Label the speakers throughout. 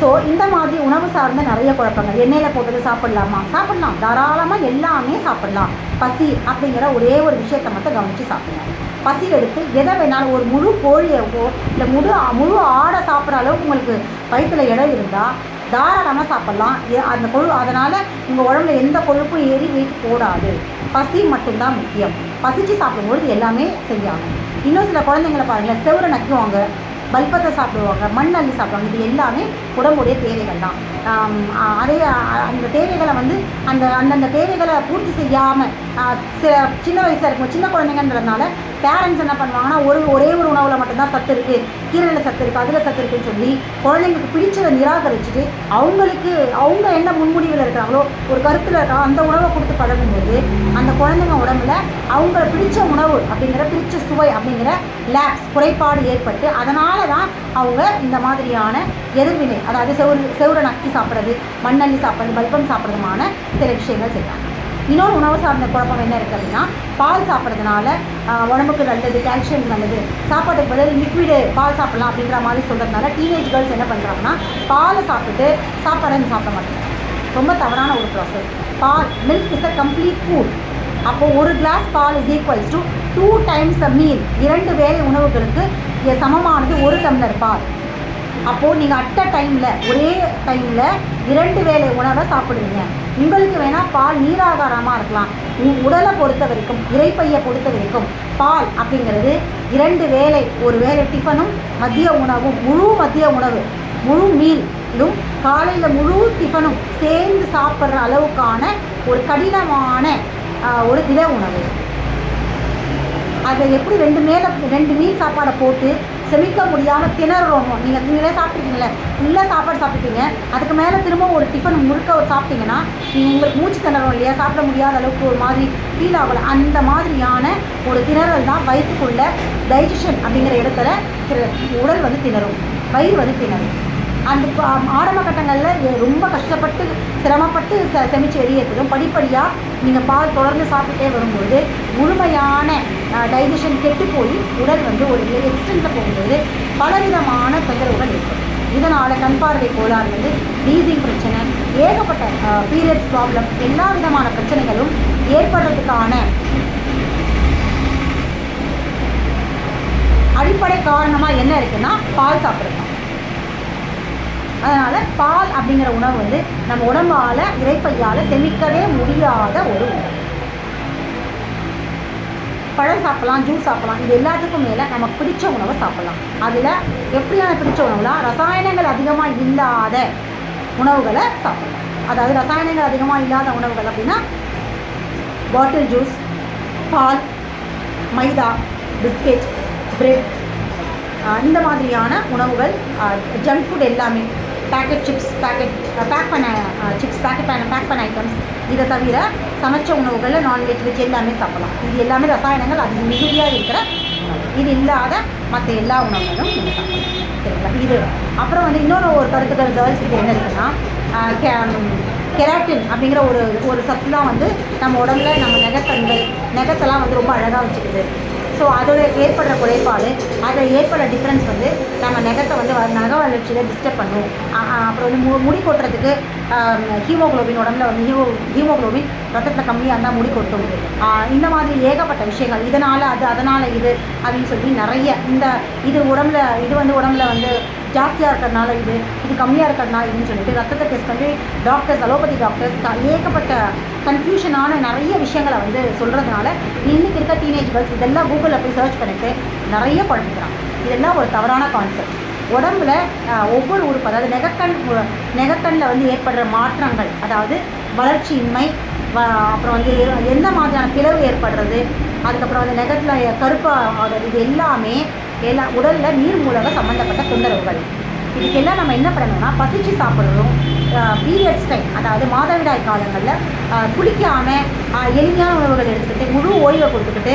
Speaker 1: So இந்த மாதிரி உணவு சார்ந்த நிறைய குழப்பங்கள். எண்ணெயில் போட்டது சாப்பிட்லாமா? சாப்பிட்லாம். தாராளமாக எல்லாமே சாப்பிடலாம். பசி அப்படிங்கிற ஒரே ஒரு விஷயத்தை மட்டும் கவனித்து சாப்பிடுங்க பசி எடுத்து எதை வேணாலும் ஒரு முழு கோழியவோ இல்லை முழு முழு ஆடை சாப்பிட்ற அளவுக்கு உங்களுக்கு வயிற்றில் இடம் இருந்தால் தாராளமாக சாப்பிட்லாம். அந்த கொழு அதனால் உங்கள் உடம்புல எந்த கொழுப்பும் ஏறி வெயிட் போடாது பசி மட்டும்தான் முக்கியம். பசிச்சு சாப்பிடும்பொழுது எல்லாமே செய்யாங்க இன்னும் சில குழந்தைங்களை பாருங்கள் செவரை நக்குவாங்க. பல்பத்தை சாப்பிடுவாங்க மண் அள்ளி சாப்பிடுவாங்க. இது எல்லாமே உடம்புடைய தேவைகள் தான். அதே அந்த தேவைகளை வந்து அந்த அந்தந்த தேவைகளை பூர்த்தி செய்யாமல் சில சின்ன வயசாக இருக்கும் சின்ன குழந்தைங்கன்றதுனால பேரண்ட்ஸ் என்ன பண்ணுவாங்கன்னா ஒரு ஒரே ஒரு உணவில் மட்டும்தான் சத்து இருக்குது கீரையில் சத்து இருக்குது அதில் சத்து இருக்குன்னு சொல்லி குழந்தைங்களுக்கு பிடிச்சதை நிராகரிச்சுட்டு அவங்களுக்கு அவங்க என்ன முன்முடிவில் இருக்கிறாங்களோ ஒரு கருத்தில் இருக்கா அந்த உணவை கொடுத்து பழகும்போது அந்த குழந்தைங்க உடம்புல அவங்க பிடிச்ச உணவு அப்படிங்கிற பிடிச்ச சுவை அப்படிங்கிற லேப்ஸ் குறைபாடு ஏற்பட்டு அதனால தான் அவங்க இந்த மாதிரியான எதிர்வினை அதாவது செவுரு செவுரை நக்கி சாப்பிட்றது மண்ணள்ளி சாப்பிட்றது பல்பம் சாப்பிட்றதுமான சில விஷயங்கள் செய்கிறாங்க இன்னொரு உணவு சார்ந்த குழப்பம் என்ன இருக்குது அப்படின்னா பால் சாப்பிட்றதுனால உடம்புக்கு நல்லது கால்சியம் நல்லது சாப்பாட்டுக்கு பதில் லிக்விடு பால் சாப்பிடலாம் அப்படின்ற மாதிரி சொல்கிறதுனால டீனேஜ் கேர்ள்ஸ் என்ன பண்ணுறாங்கன்னா பாலை சாப்பிட்டுட்டு சாப்பாடுன்னு சாப்பிட மாட்டாங்க. ரொம்ப தவறான ஒரு process ball milk is a complete food அப்போது ஒரு glass ball is equals to two times a meal இரண்டு வேலை உணவுகளுக்கு சமமானது ஒரு டம்ளர் பால். அப்போது நீங்கள் அட்ட டைமில் ஒரே டைமில் இரண்டு வேளை உணவை சாப்பிடுவீங்க. உங்களுக்கு வேணால் பால் நீராகாரமாக இருக்கலாம். உடலை பொறுத்த வரைக்கும் இறைப்பையை பொறுத்த வரைக்கும் பால் அப்படிங்கிறது இரண்டு வேளை ஒரு வேளை டிஃபனும் மதிய உணவும் முழு மதிய உணவு முழு மீலும் காலையில் முழு டிஃபனும் சேர்ந்து சாப்பிட்ற அளவுக்கான ஒரு கடினமான ஒரு திட உணவு. அதை எப்படி ரெண்டு மேலே ரெண்டு மீன் சாப்பாடை போட்டு செமிக்க முடியாமல் திணறோம் நீங்கள் நீங்களே சாப்பிட்ருக்கீங்களே ஃபுல்லாக சாப்பாடு சாப்பிட்டீங்க அதுக்கு மேலே திரும்ப ஒரு டிஃபன் முழுக்க ஒரு சாப்பிட்டீங்கன்னா நீங்கள் உங்களுக்கு மூச்சு திணறோம் இல்லையா? சாப்பிட முடியாத அளவுக்கு ஒரு மாதிரி ஃபீல் ஆகல. அந்த மாதிரியான ஒரு திணறல் தான் வயிற்றுக்குள்ள டைஜஷன் அப்படிங்கிற இடத்துல உடல் வந்து திணறும். வயிறு வந்து திணறும். அந்த ஆரம்ப கட்டங்களில் ரொம்ப கஷ்டப்பட்டு சிரமப்பட்டு ச செமிச்சு வெளியேற்றதும் படிப்படியாக நீங்கள் பால் தொடர்ந்து சாப்பிட்டே வரும்போது முழுமையான டைஜஷன் கெட்டு போய் உடல் வந்து ஒரு எக்ஸ்டெண்டில் போகும்போது பலவிதமான தொந்தரவுகள் ஏற்படும். இதனால் கண் பார்வை கோளாறு வந்து லீசிங் பிரச்சனை ஏகப்பட்ட பீரியட்ஸ் ப்ராப்ளம் எல்லா விதமான பிரச்சனைகளும் ஏற்படுறதுக்கான அடிப்படை காரணமாக என்ன இருக்குன்னா பால் சாப்பிட்றது அதனால் பால் அப்படிங்கிற உணவு வந்து நம்ம உடம்பால் இறைப்பையால் செமிக்கவே முடியாத ஒரு உணவு. பழம் சாப்பிட்லாம் ஜூஸ் சாப்பிட்லாம். இது எல்லாத்துக்கும் மேலே நமக்கு பிடிச்ச உணவை சாப்பிட்லாம். அதில் எப்படியான பிடிச்ச உணவுலாம் ரசாயனங்கள் அதிகமாக இல்லாத உணவுகளை சாப்பிட்லாம். அதாவது ரசாயனங்கள் அதிகமாக இல்லாத உணவுகள் அப்படின்னா பாட்டில் ஜூஸ் பால் மைதா பிஸ்கெட் பிரெட் இந்த மாதிரியான உணவுகள் ஜங்க் ஃபுட் எல்லாமே பேக்கெட் சிப்ஸ் பேக்கெட் பேக் பண்ண uh, சிப்ஸ் பேக்கெட் பண்ண பேக் பண்ண ஐட்டம்ஸ் இதை தவிர சமைச்ச உணவுகளில் நான்வெஜ் வெஜ் எல்லாமே சாப்பிடலாம். இது எல்லாமே ரசாயனங்கள் அது மிகுதியாக இருக்கிற இது இல்லாத மற்ற எல்லா உணவுகளும் நீங்கள் சாப்பிடலாம். சரிங்களா? இது. அப்புறம் வந்து இன்னொரு ஒரு கருத்துக்கள் கேர்ள்ஸுக்கு என்ன இருக்குன்னா கே- கெராட்டின் அப்படிங்கிற ஒரு ஒரு சத்துலாம் வந்து நம்ம உடம்புல நம்ம நெகத்தன்கள் நெகத்தெல்லாம் வந்து ரொம்ப அழகாக வச்சுக்குது. ஸோ அதோட ஏற்படுற குறைபாடு அதில் ஏற்படுற டிஃப்ரென்ஸ் வந்து நம்ம நகத்தை வந்து வ- நக வளர்ச்சியில் டிஸ்டர்ப் பண்ணும். அப்புறம் வந்து மு முடி கொட்டுறதுக்கு ஹீமோகுளோபின் உடம்புல வந்து ஹீமோ ஹீமோகுளோபின் ரத்தத்தில் கம்மியாக இருந்தால் முடி கொட்டும். இந்த மாதிரி ஏகப்பட்ட விஷயங்கள் இதனால் அது அதனால் இது அப்படின்னு சொல்லி நிறைய இந்த இது உடம்புல இது வந்து உடம்புல வந்து ஜாஸ்தியாக இருக்கிறதுனால இது இது கம்மியாக இருக்கிறதுனால இதுன்னு சொல்லிட்டு ரத்தத்தை டெஸ்ட் பண்ணி டாக்டர்ஸ் அலோபதி டாக்டர்ஸ் ஏகப்பட்ட கன்ஃபியூஷனான நிறைய விஷயங்களை வந்து சொல்கிறதுனால இன்றைக்கி இருக்க டீனேஜ் கேர்ள்ஸ் இதெல்லாம் கூகுளில் போய் சர்ச் பண்ணிட்டு நிறைய குழம்பிக்கிறாங்க இதெல்லாம் ஒரு தவறான கான்செப்ட் உடம்புல ஒவ்வொரு உறுப்பு அதாவது நெகக்கண் நெகக்கண்ணில் வந்து ஏற்படுற மாற்றங்கள் அதாவது வளர்ச்சியின்மை அப்புறம் வந்து எ- எந்த மாதிரியான பிளவு ஏற்படுறது அதுக்கப்புறம் வந்து நெகத்தில் கருப்பாக ஆகிறது இது எல்லாமே எல்லா உடலில் நீர் மூலக சம்மந்தப்பட்ட தொந்தரவுகள். இதுக்கெல்லாம் நம்ம என்ன பண்ணணும்னா பசிச்சு சாப்பிட்றதும் பீரியட்ஸ் டைம் அதாவது மாதவிடாய் காலங்களில் குளிக்காமல் எளிமையான உணவுகள் எடுத்துக்கிட்டு முழு ஓய்வை கொடுத்துக்கிட்டு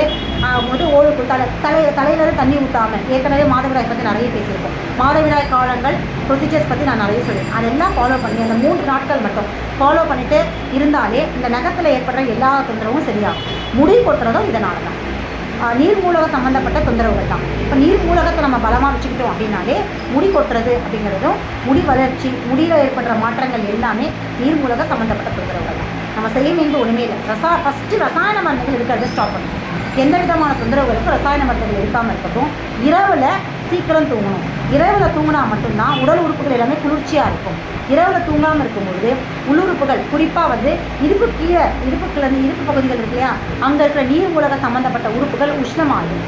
Speaker 1: முழு ஓய்வு தலை தலை தலையிலேருந்து தண்ணி ஊற்றாமல் ஏற்கனவே மாதவிடாய் பற்றி நிறைய பேசியிருக்கோம். மாதவிடாய் காலங்கள் ப்ரொசீஜர்ஸ் பற்றி நான் நிறைய சொல்லியிருக்கேன். அதெல்லாம் ஃபாலோ பண்ணி அந்த மூன்று நாட்கள் மட்டும் ஃபாலோ பண்ணிட்டு இருந்தாலே இந்த நகத்தில் ஏற்படுற எல்லா தொந்தரவும் சரியாகும். முடி கொட்டுறதும் இதனால தான் நீர் மூலக சம்மந்தப்பட்ட தொந்தரவுகள் தான். இப்போ நீர் மூலகத்தை நம்ம பலமாக வச்சுக்கிட்டோம் அப்படின்னாலே முடி கொட்டுறது அப்படிங்கிறதும் முடி வளர்ச்சி முடியில் ஏற்படுற மாற்றங்கள் எல்லாமே நீர் மூலக சம்மந்தப்பட்ட தொந்தரவுகள் தான். நம்ம செய்ய வேண்டிய ஒன்றுமே இல்லை. ரசா ஃபஸ்ட்டு ரசாயன மருந்துகள் இருக்கிறத ஸ்டாப் பண்ணணும். எந்த விதமான தொந்தரவுகளுக்கும் ரசாயன மருந்துகள் இருக்காமல் இருக்கட்டும். இரவில் சீக்கிரம் தூங்கணும். இரவில் தூங்கினா மட்டும்தான் உடல் உறுப்புகள் எல்லாமே குளிர்ச்சியாக இருக்கும். இரவில் தூங்காமல் இருக்கும்பொழுது உள்ளுறுப்புகள் குறிப்பாக வந்து இடுப்பு கீழே இடுப்புக்குலேருந்து இடுப்பு பகுதிகள் இருக்கு இல்லையா? அங்கே இருக்கிற நீர் உலக சம்மந்தப்பட்ட உறுப்புகள் உஷ்ணமாகும்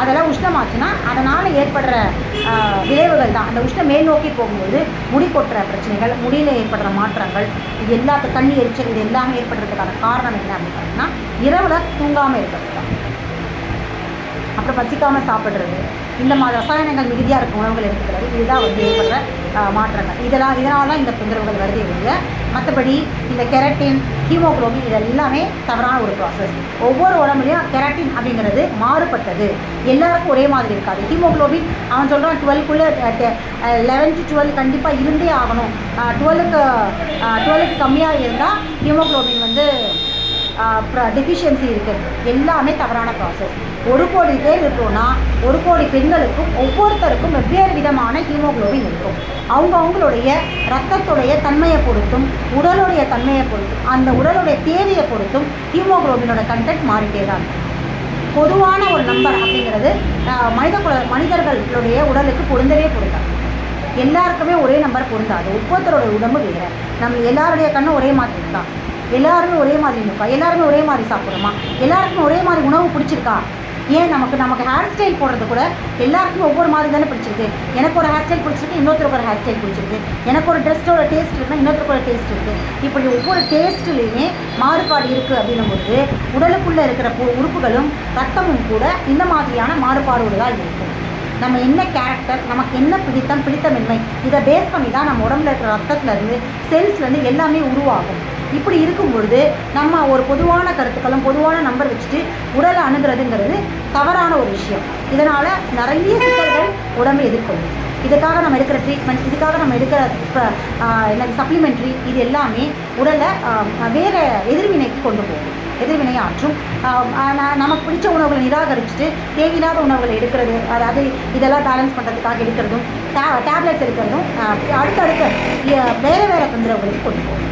Speaker 1: அதெல்லாம் உஷ்ணமாச்சுன்னா அதனால் ஏற்படுற ஆஹ், விளைவுகள் தான். அந்த உஷ்ணம் மேல் நோக்கி போகும்போது முடி கொட்டுற பிரச்சனைகள் முடியில் ஏற்படுற மாற்றங்கள் இது எல்லாத்து தண்ணி எரிச்சல் இது எல்லாமே ஏற்படுறதுக்கான காரணம் என்ன அப்படின்னு பார்த்தீங்கன்னா இரவில் தூங்காமல் இருக்கிறது தான். அப்புறம் பசிக்காமல் சாப்பிட்றது இந்த மாதிரி ரசாயனங்கள் மிகுதியாக இருக்கும் உணவுகள் எடுத்துக்கிறது இதுதான் வந்து ஏற்படுற மாற்றங்கள். இதெல்லாம் இதனால தான் இந்த தொந்தரவுகள் வருதே ஒழிய மற்றபடி இந்த கெரட்டின் ஹீமோகுளோபின் இது எல்லாமே தவறான ஒரு ப்ராசஸ் ஒவ்வொரு உடம்புலையும் கெரட்டின் அப்படிங்கிறது மாறுபட்டது. எல்லாருக்கும் ஒரே மாதிரி இருக்காது. ஹீமோகுளோபின் அவன் சொல்கிறான் டுவெல்க்குள்ளே லெவன் டு டுவெல் கண்டிப்பாக இருந்தே ஆகணும். டுவெலுக்கு டுவெலுக்கு கம்மியாக இருந்தால் ஹீமோகுளோபின் வந்து டெஃபிஷியன்சி இருக்குது எல்லாமே தவறான ப்ராசஸ் ஒரு கோடி பேர் இருக்கோன்னா ஒரு கோடி பெண்களுக்கும் ஒவ்வொருத்தருக்கும் வெவ்வேறு விதமான ஹீமோக்ளோபின் இருக்கும். அவங்க அவங்களுடைய ரத்தத்துடைய தன்மையை பொறுத்தும் உடலுடைய தன்மையை பொறுத்தும் அந்த உடலுடைய தேவையை பொறுத்தும் ஹீமோக்ளோபினோட கண்டென்ட் மாறிட்டே தான் பொதுவான ஒரு நம்பர் அப்படிங்கிறது மனித குல மனிதர்களுடைய உடலுக்கு பொருந்தவே பொருந்தாது. எல்லாருக்குமே ஒரே நம்பர் பொருந்தாது. ஒவ்வொருத்தரோட உடம்பு வேறு. நம்ம எல்லாருடைய கண்ணும் ஒரே மாதிரி தான். எல்லாருமே ஒரே மாதிரி இருக்கா எல்லாருமே ஒரே மாதிரி சாப்பிட்றோமா? எல்லாருக்குமே ஒரே மாதிரி உணவு பிடிச்சிருக்கா? ஏன் நமக்கு நமக்கு ஹேர் ஸ்டைல் போடுறது கூட எல்லாருக்குமே ஒவ்வொரு மாதிரி தானே பிடிச்சிருக்கு. எனக்கு ஒரு ஹேர் ஸ்டைல் பிடிச்சிருக்கு இன்னொருத்தருக்கு ஒரு ஹேர் ஸ்டைல் பிடிச்சிருக்கு. எனக்கு ஒரு ட்ரெஸ்ஸோட டேஸ்ட் இருக்குன்னா இன்னொருத்தருக்கு ஒரு டேஸ்ட் இருக்குது இப்படி ஒவ்வொரு டேஸ்ட்லேயுமே மாறுபாடு இருக்குது அப்படின்னும்போது உடலுக்குள்ளே இருக்கிற உறுப்புகளும் ரத்தமும் கூட இந்த மாதிரியான மாறுபாடோடு தான் இருக்கும் நம்ம என்ன கேரக்டர் நமக்கு என்ன பிடித்தம் பிடித்தமின்மை இதை பேஸ் பண்ணி தான் நம்ம உடம்புல இருக்கிற ரத்தத்துலேருந்து செல்ஸ்லேருந்து எல்லாமே உருவாகும். இப்படி இருக்கும் பொழுது நம்ம ஒரு பொதுவான கருத்துக்களும் பொதுவான நம்பர் வச்சுட்டு உடலை அணுகிறதுங்கிறது தவறான ஒரு விஷயம். இதனால் நிறைய சிக்கல்கள் உடம்பு எதிர்கொள்ளும். இதுக்காக நம்ம எடுக்கிற ட்ரீட்மெண்ட் இதுக்காக நம்ம எடுக்கிற என்ன சப்ளிமெண்ட்ரி இது எல்லாமே உடலை வேறு எதிர்வினைக்கு கொண்டு போகும். எதிர்வினை ஆற்றும். நமக்கு பிடிச்ச உணவுகளை நிராகரிச்சுட்டு தேவையில்லாத உணவுகளை எடுக்கிறது அதாவது இதெல்லாம் பேலன்ஸ் பண்ணுறதுக்காக எடுக்கிறதும் டே டேப்லெட்ஸ் எடுக்கிறதும் அடுத்தடுத்த வேறு வேறு தொந்தரவுகளுக்கு கொண்டு போகும்.